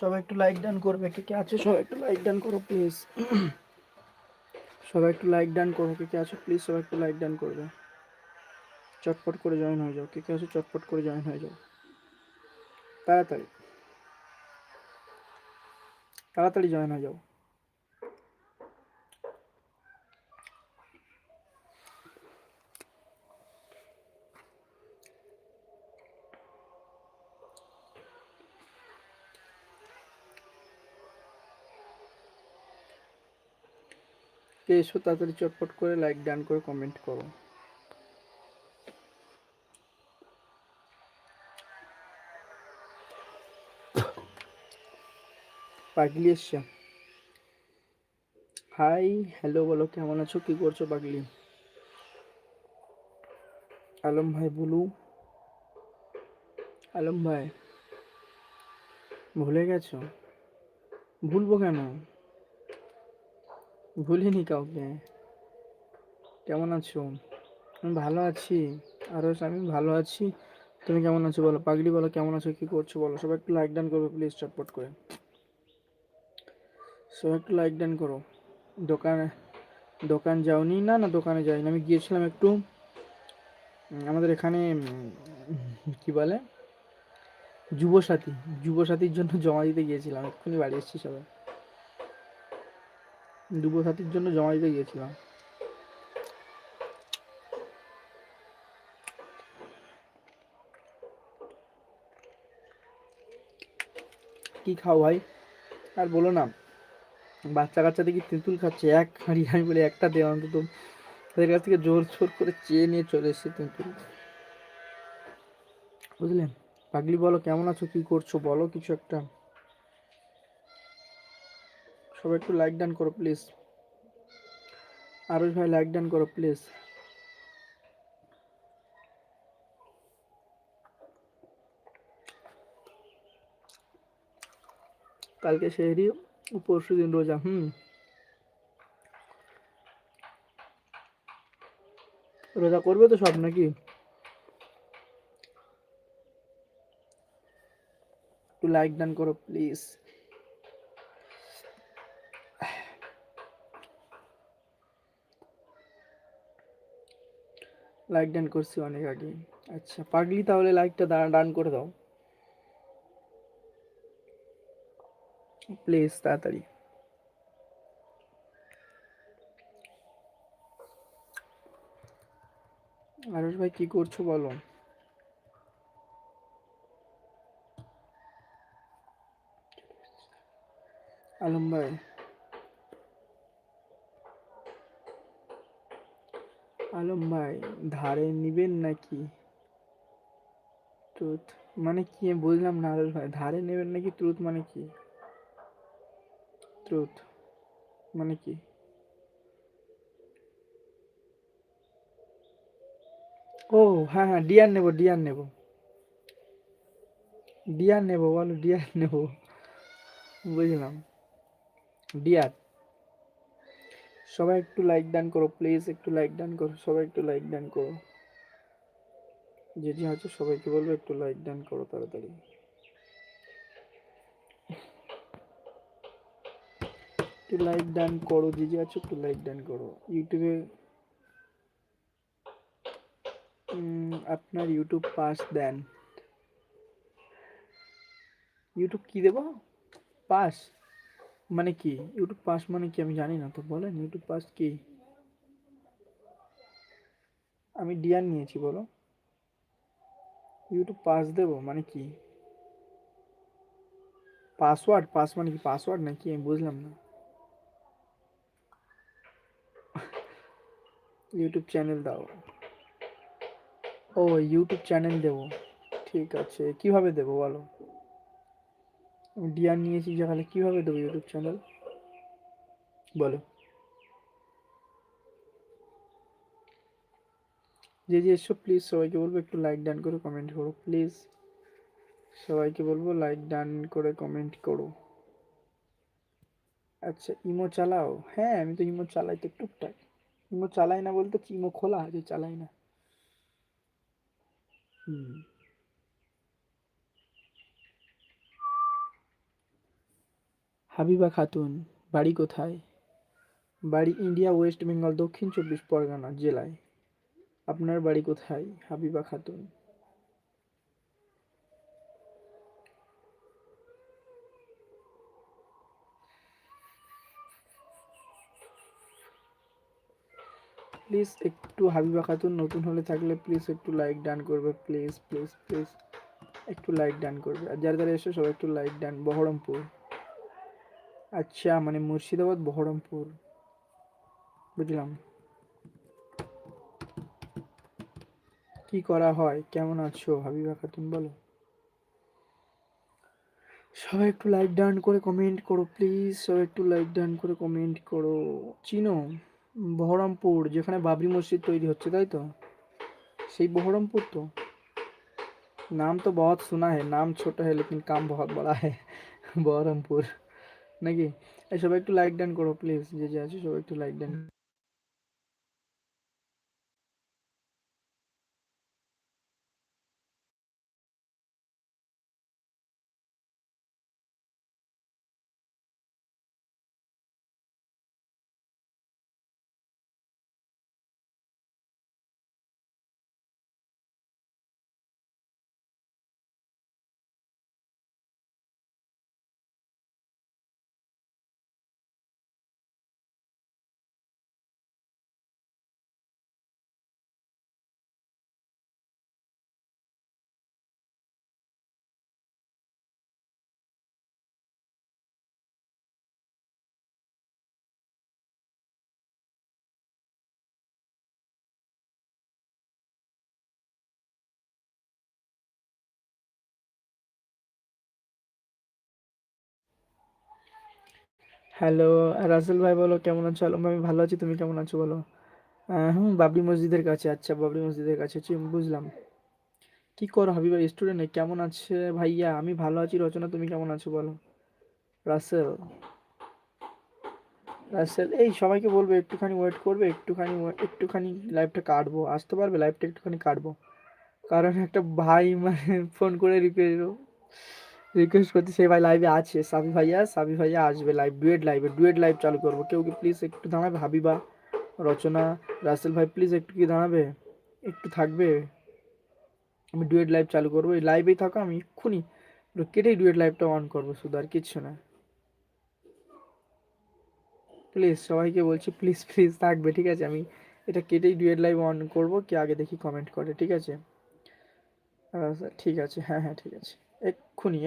সবাই একটু like done করবে, কে কে আছে? সবাই একটু লাইক ডান করো প্লিজ সবাই একটু লাইক ডান করো, কে কে আছো? প্লিজ সবাই একটু লাইক ডান করবে। চটপট করে জয়েন হয়ে যাও, কে কে আছো? চটপট করে জয়েন হয়ে যাও। তাড়াতাড়ি। তাড়াতাড়ি জয়েন হয়ে যাও। কে এসো তাড়াতাড়ি চটপট করে লাইক ডান করে কমেন্ট করো। পাগলি এসছে। হাই হ্যালো বলো, কেমন আছো? কি করছ পাগলি? আলম ভাই, বলু। আলম ভাই, ভুলে গেছো? ভুলবো কেন? ভুলিনি কাউকে। কেমন আছো? আমি ভালো আছি। আরও আমি ভালো আছি। তুমি কেমন আছো বলো? পাগলি বলো, কেমন আছো? কি করছ বলো? সবাই একটু লাইক ডান করবে প্লিজ চটপট করে। সবাই একটু লাইক ডান করো। দোকানে, দোকান যাওনি? না না, দোকানে যাইনি। আমি গিয়েছিলাম একটু আমাদের এখানে কি বলে? যুবসাথী। যুবসাথীর জন্য জমা দিতে গিয়েছিলাম। এক্ষুনি বাড়ি এসেছি সবাই। যুবসাথীর জন্য জমা দিতে গিয়েছিলাম। কি খাও ভাই? আর বলো না, বাচ্চা কাচ্চা দেখি তেঁতুল খাচ্ছে, এক হাঁড়ি আমি বলে একটা দেওয়া অন্তত তাদের কাছ থেকে জোর জোর করে চেয়ে নিয়ে চলে এসেছে তেঁতুল। বুঝলেন? পাগলি বলো, কেমন আছো, কি করছ? বলো কিছু একটা। সবাই একটু লাইক ডান করো প্লিজ আরুষ ভাই লাইক ডান করো প্লিজ কালকে শেহরি পরশু দিন রোজা, হুম। রোজা করবে তো সব নাকি? একটু লাইক ডান করো প্লিজ লাইক ডান করছি অনেক আগে। আচ্ছা পাগলি তাহলে লাইকটা ডান করে দাও। প্লিজ তাড়াতাড়ি। আরুষ ভাই, কি করছ বলো? আলম ভাই। আলম ভাই, ধারে নিবেন নাকি? ট্রুথ মানে কি? বুঝলাম না আরুষ ভাই, ধারে নেবেন নাকি? ট্রুথ মানে কি? ট্রুথ মানে কি? ও হ্যাঁ হ্যাঁ ডিয়ার নেব ডিয়ার নেব। ডিয়ার নেব, বলো ডিয়ার নেব। বুঝলাম। ডিয়ার সবাই একটু লাইক ডান করো প্লিজ একটু লাইক ডান করো, সবাই একটু লাইক ডান করো। যে যে আছে সবাইকে বলব একটু লাইক ডান করো তাড়াতাড়ি। একটু লাইক ডান করো যে যে আছে একটু লাইক ডান করো। ইউটিউবে আপনার ইউটিউব পাস দেন। ইউটিউব কি দেবো? পাস মানে কি? ইউটিউব পাস মানে কি? আমি জানি না তো, বলেন। ইউটিউব পাস কি? আমি ডিয়ার নিয়েছি, বলো। ইউটিউব পাস দেবো মানে কি? পাসওয়ার্ড পাস মানে কি পাসওয়ার্ড নাকি? আমি বুঝলাম না। ইউটিউব চ্যানেল দাও। ও ইউটিউব চ্যানেল দেবো। ঠিক আছে। কীভাবে দেবো বলো? ডিয়ার নিয়েছি যেখানে কীভাবে দেবো ইউটিউব চ্যানেল বলো। যে যে এসো প্লিজ সবাইকে বলব একটু লাইক ডান করে কমেন্ট করো প্লিজ সবাইকে বলব লাইক ডান করে কমেন্ট করো। আচ্ছা ইমো চালাও। হ্যাঁ আমি তো ইমো চালাই তো টুকটাক। ইমো চালাই না বলতে কি? ইমো খোলা? আছে চালাই না। হুম। হাবিবা খাতুন, বাড়ি কোথায়? বাড়ি ইন্ডিয়া, ওয়েস্ট বেঙ্গল, দক্ষিণ চব্বিশ পরগনা জেলায়। আপনার বাড়ি কোথায়, হাবিবা খাতুন? প্লিজ একটু হাবিবা খাতুন নতুন হলে থাকলে প্লিজ একটু লাইক ডান করবে, প্লিজ প্লিজ প্লিজ, একটু লাইক ডান করবে। আর যারা যারা এসে সবাই একটু লাইক ডান, বহরমপুর। আচ্ছা মানে মুর্শিদাবাদ বহরমপুর বুঝলাম কি করা হয় কেমন আছো হাবিবা খাতুন বলো সবাই একটু লাইক ডান করে কমেন্ট করো প্লিজ সবাই একটু লাইক ডান করে কমেন্ট করো চিনো বহরমপুর যেখানে বাবরি মসজিদ তৈরি হচ্ছে তাই তো সেই বহরমপুর তো नाम तो बहुत सुना है नाम छोटा है लेकिन काम बहुत बड़ा है বহরমপুর নাকি? সবাই একটু লাইক ডান করো প্লিজ যে যে আছে সবাই একটু লাইক ডান হ্যালো রাসেল ভাই বলো, কেমন আছো? আলম ভাই ভালো আছি, তুমি কেমন আছো বলো? হুম, বাবরি মসজিদের কাছে আচ্ছা বাবরি মসজিদের কাছে বুঝলাম। কি করো হাবিবার স্টুডেন্ট কেমন আছে ভাইয়া? আমি ভালো আছি, রচনা, তুমি কেমন আছো বলো? রাসেল। রাসেল, এই সবাইকে বলবে, একটুখানি ওয়েট করবে, একটুখানি একটুখানি লাইভটা কাটবো। আসতে পারবে লাইভটা একটুখানি কাটবো। কারণ একটা ভাই মানে ফোন করে রিকোয়েস্ট রিকোয়েস্ট করতে সেই ভাই লাইভে আছে। সাবি ভাইয়া সাবি ভাইয়া আসবে লাইভ ডুয়েট লাইভে ডুয়েট লাইভ চালু করব। কেউ কি প্লিজ একটু দাঁড়াবে? হাবিবা, রচনা, রাসেল ভাই প্লিজ একটু কি দাঁড়াবে? একটু থাকবে? আমি ডুয়েট লাইভ চালু করব। এই লাইভেই থাকো আমি এক্ষুনি কেটেই ডুয়েট লাইভটা অন করব, শুধু আর কিচ্ছু না। প্লিজ সবাইকে বলছি প্লিজ প্লিজ থাকবে, ঠিক আছে? আমি এটা কেটেই ডুয়েট লাইভ অন করব, কি আগে দেখি কমেন্ট করে, ঠিক আছে? ঠিক আছে হ্যাঁ হ্যাঁ ঠিক আছে। এক্ষুনি।